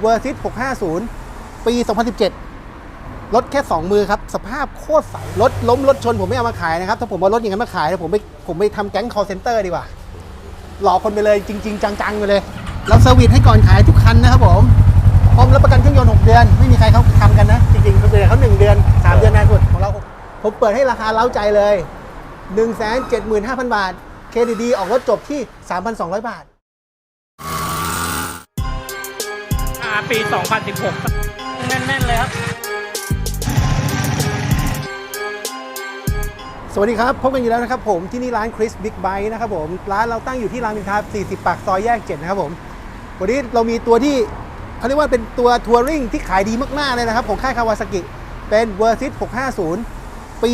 เวอร์ซิต650 ปี 2017 รถแค่ 2 มือครับ สภาพโคตรใส รถล้มรถชนผมไม่เอามาขายนะครับ ถ้าผมเอารถอย่างนั้นมาขายนะผมไปผมไปทำแก๊ง call center ดีกว่า หลอกคนไปเลยจริง ๆ จังๆ ไปเลย เราเซอร์วิสให้ก่อนขายทุกคันนะครับผมพร้อมรับประกันเครื่องยนต์ 6 เดือน ไม่มีใครเขาทำกันนะ จริงๆเขาเดือนเขา1เดือน 3 เดือนนานสุดของเราผมเปิดให้ราคาเล้าใจเลย 175,000 บาท เครดิตดีออกรถจบที่ 3,200 บาท อ่าปี 2016 แน่น ๆ เลยครับ สวัสดีครับ พบกันอยู่แล้วนะครับผมที่นี่ร้านคริสบิ๊กไบค์นะครับผม ร้านเราตั้งอยู่ที่รามอินทรา40 ปากซอยแยก 7 นะครับผม วันนี้เรามีตัวที่เขาเรียกว่าเป็นตัวทัวริงที่ขายดีมาก ๆ เลยนะครับ ของค่ายคาวาซากิเป็นเวอร์ซิต650 ปี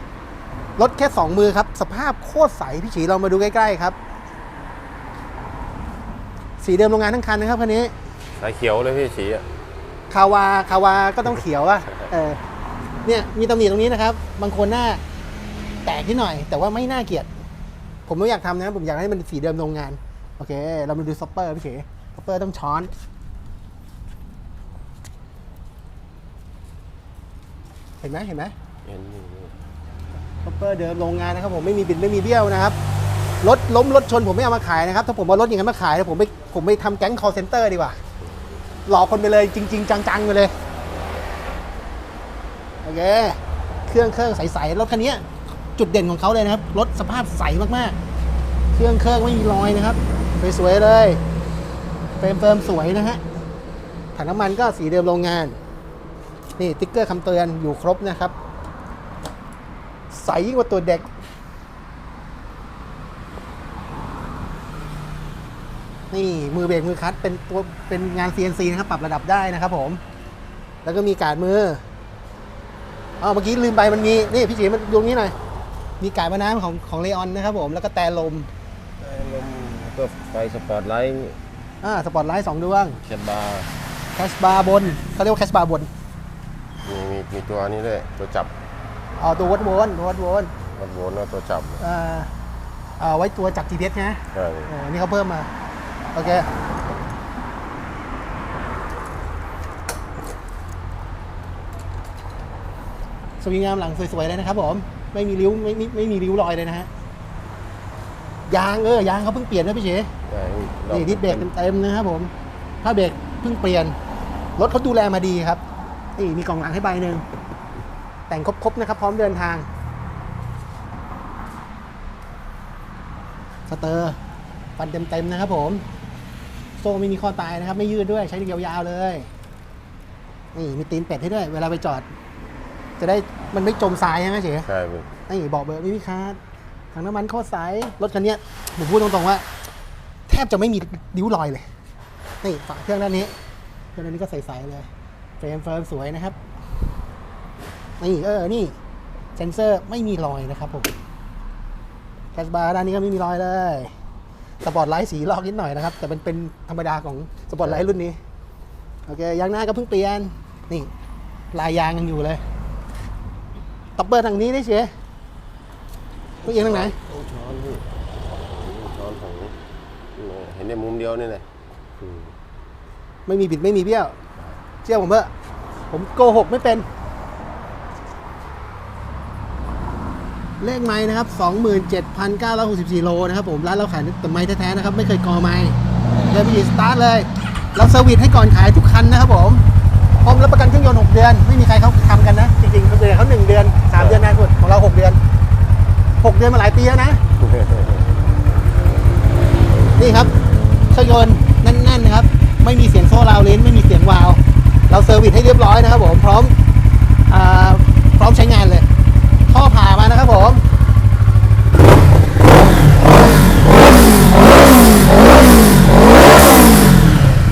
2017 รถแค่ 2 มือครับ สภาพโคตรใส พี่ฉีเรามาดูใกล้ ๆ ครับสีเดิมโรงงานทั้งคันนะครับคันนี้ สายเขียวเลยพี่สีอะคาวาคาวาก็ต้องเขียวอะเออเนี่ยมีตำหนิตรงนี้นะครับ บางคนหน้าแตกนิดหน่อย แต่ว่าไม่น่าเกลียด ผมไม่อยากทำนะ ผมอยากให้มันสีเดิมโรงงาน โอเค เรามาดูซ็อปเปอร์พี่เฉยซ็อปเปอร์ต้องช้อน เห็นไหมเห็นไหมเห็นอยู่ซ็อปเปอร์เดิมโรงงานนะครับ ผมไม่มีบิดไม่มีเบี้ยวนะครับ รถล้มรถชนผมไม่เอามาขายนะครับ ถ้าผมเอารถอย่างนั้นมาขายนะผมไปผมไปทำแก๊ง call center ดีกว่า หลอกคนไปเลยจริง ๆ จังๆไปเลย โอเค เครื่องเครื่องใสๆรถคันนี้จุดเด่นของเขาเลยนะครับ รถสภาพใสมากๆ เครื่องเครื่องไม่มีรอยนะครับ สวยๆเลยเฟรมเฟิร์มสวยนะฮะถังน้ำมันก็สีเดิมโรงงาน นี่ติ๊กเกอร์คำเตือนอยู่ครบนะครับ ใสยิ่งกว่าตัวเด็ก นี่มือเบรกมือคลัตช์เป็นตัวเป็นงาน CNC นะครับปรับระดับได้นะครับผม แล้วก็มีการดมืออ๋อเมื่อกี้ลืมไปมันมีนี่พี่จีมันดูนี้หน่อยมีการดมาน้ำของของเลออนนะครับผมแล้วก็แต่ลมได้ลมแล้วก็ไฟสปอร์ตไลท์อ่าสปอตไลท์สองดวงแคทบาร์แคชบาร์บนเขาเรียกว่าแคชบาร์บนมีมีมีตัวนี้ด้วยตัวจับเอาตัววัดโวนตัววัดโวนวัดโวลต์แล้วตัวจับอ่าเอาไว้ตัวจับ GPS นะใช่เออนี่เขาเพิ่มมา โอเคสวิงงามหลังสวยๆเลยนะครับผมไม่มีริ้วไม่ไม่ไม่มีริ้วรอยเลยนะฮะยางเออยางเขาเพิ่งเปลี่ยนนะพี่เฉใช่นี่ดิสเบรกเต็มๆนะครับผมถ้าเบรกเพิ่งเปลี่ยนรถเขาดูแลมาดีครับนี่มีกล่องหลังให้ใบหนึ่งแต่งครบๆนะครับ พร้อมเดินทางสเตอร์ฟันเต็มๆนะครับผม โซ่ไม่มีข้อตายนะครับ ไม่ยืดด้วยใช้ยาวๆเลยนี่มีตีนเป็ดให้ด้วย เวลาไปจอด จะได้มันไม่จมทรายใช่ไหมเฉใช่พี่นี่บอกเบอร์ไม่มีคาดถังน้ำมันโคตรใสรถคันเนี้ยผมพูดตรงๆว่า แทบจะไม่มีริ้วรอยเลยนี่ฝาเครื่องด้านนี้เครื่องด้านนี้ก็ใสๆเลยเฟรมเฟิร์มสวยนะครับนี่เออนี่เซนเซอร์ไม่มีรอยนะครับผมแคชบาร์ด้านนี้ก็ไม่มีรอยเลย สปอร์ตไลท์สีลอกนิดหน่อยนะครับ แต่เป็นเป็นธรรมดาของสปอร์ตไลท์รุ่นนี้ โอเค ยางหน้าก็เพิ่งเปลี่ยน นี่ ลายยางยังอยู่เลยตับเบอร์ทางนี้ได้เชียตัวเองทางไหนต้องช้อนพี่ช้อนของนี่เห็นในมุมเดียวนี่แหละอืมไม่มีบิดไม่มีเบี้ยว เชื่อผมเถอะผมโกหกไม่เป็น เลขไม้นะครับ 27,964 โลนะครับผม ร้านเราขายแต่ไม้แท้ๆนะครับ ไม่เคยกอไม้เลยพี่สตาร์ทเลย เราเซอร์วิสให้ก่อนขายทุกคันนะครับผมพร้อมรับประกันเครื่องยนต์ 6 เดือน ไม่มีใครเขาทำกันนะ จริงๆเขาเดือนเขา1เดือน 3 เดือนนานสุดของเรา 6 เดือน 6 เดือนมาหลายปีแล้วนะ นี่ครับเครื่องยนต์แน่นๆนะครับ ไม่มีเสียงโซ่ราวเลนไม่มีเสียงวาล์วเราเซอร์วิสให้เรียบร้อยนะครับผม พร้อมอพร้อมใช้งานเลย ท่อผ่ามานะครับผม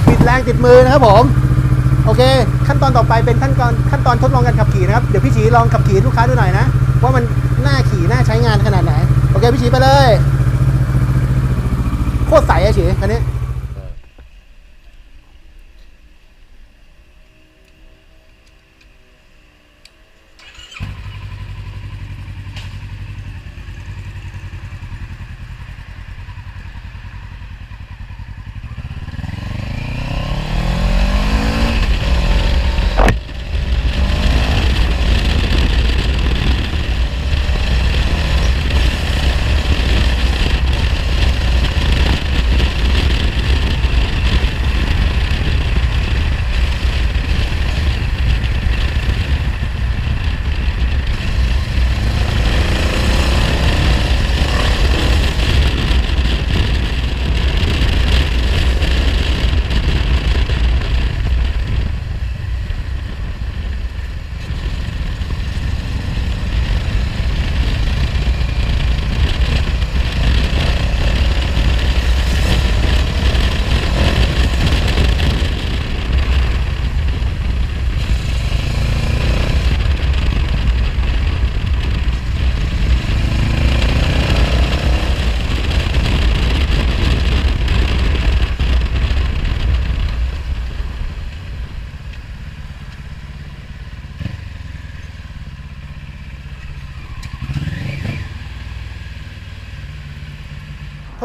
ปิดแรงติดมือนะครับผม โอเค ขั้นตอนต่อไปเป็นขั้นตอนขั้นตอนทดลองการขับขี่นะครับ เดี๋ยวพี่ฉีลองขับขี่ลูกค้าดูหน่อยนะ ว่ามันน่าขี่น่าใช้งานขนาดไหน โอเคพี่ฉีไปเลย โคตรใสอะฉีคันนี้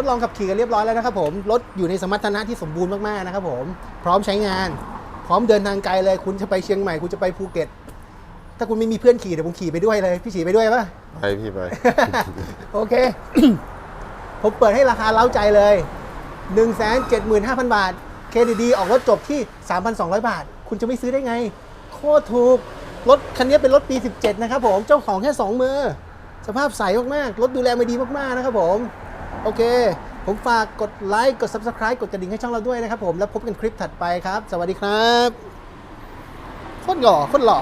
ดลองขับขี่กันเรียบร้อยแล้วนะครับผมรถอยู่ในสมรรถนะที่สมบูรณ์มากๆนะครับผมพร้อมใช้งาน พร้อมเดินทางไกลเลยคุณจะไปเชียงใหม่คุณจะไปภูเก็ต ถ้าคุณไม่มีเพื่อนขี่เดี๋ยวผมขี่ไปด้วยเลยพี่ขี่ไปด้วยปะไปพี่ไป โอเค ผมเปิดให้ราคาเล้าใจเลย 175,000 บาท เครดิตดีออกรถจบที่ 3,200 บาท คุณจะไม่ซื้อได้ไง โคตรถูก รถคันนี้เป็นรถปี 17 นะครับผม เจ้าของแค่ 2 มือ สภาพใสมากๆ รถดูแลมาดีมากๆ นะครับผม โอเค ผมฝากกดไลค์ กด Subscribe กดกระดิ่งให้ช่องเราด้วยนะครับผม แล้วพบกันคลิปถัดไปครับ สวัสดีครับ โคตรหล่อโคตรหล่อ